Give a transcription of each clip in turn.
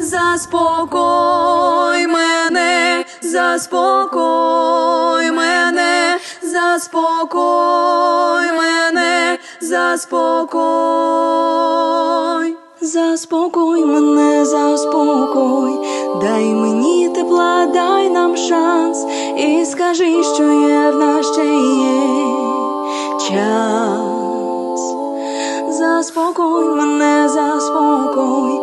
заспокой мене, заспокой мене, заспокой мене, заспокой. Заспокой мене, заспокой, дай мені тепла, дай нам шанс, і скажи, що є в нас ще є час. Заспокой мене, заспокой,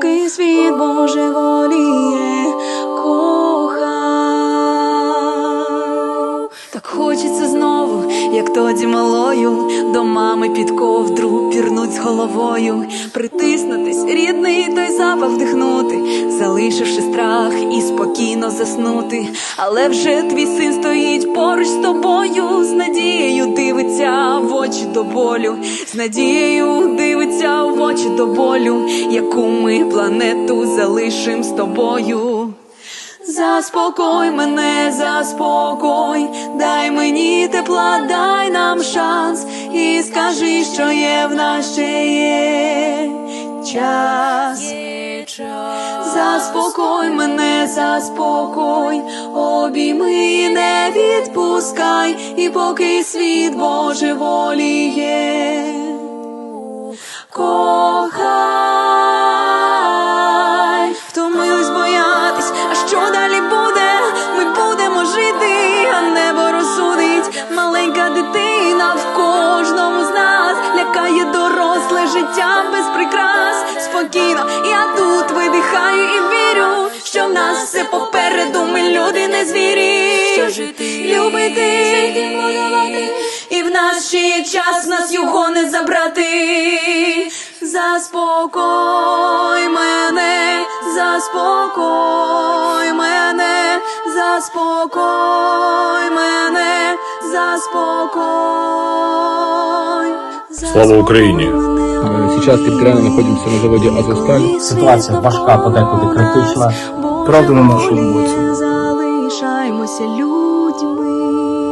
поки світ Боже воліє, кохав, Так хочеться як тоді малою, до мами під ковдру пірнуть з головою, притиснутись, рідний той запах вдихнути, залишивши страх і спокійно заснути. Але вже твій син стоїть поруч з тобою, з надією дивиться в очі до болю, з надією дивиться в очі до болю, яку ми планету залишим з тобою. Заспокой мене, заспокой, дай мені тепла, дай нам шанс, і скажи, що є в нас ще є час. Заспокой мене, заспокой, обійми не відпускай, і поки світ Боже воліє. Життя без прикрас. Спокійно, я тут видихаю і вірю, що в нас все попереду. Ми люди не звірі. любити, і в нас ще є час, нас його не забрати. Заспокой мене, заспокой мене, заспокой мене, заспокой. Слава Україні! Э, Сейчас территориально находимся на заводе «Азовсталь». Ситуація важка, подекуди критична. Правда на нашу боці. Залишаємося людьми.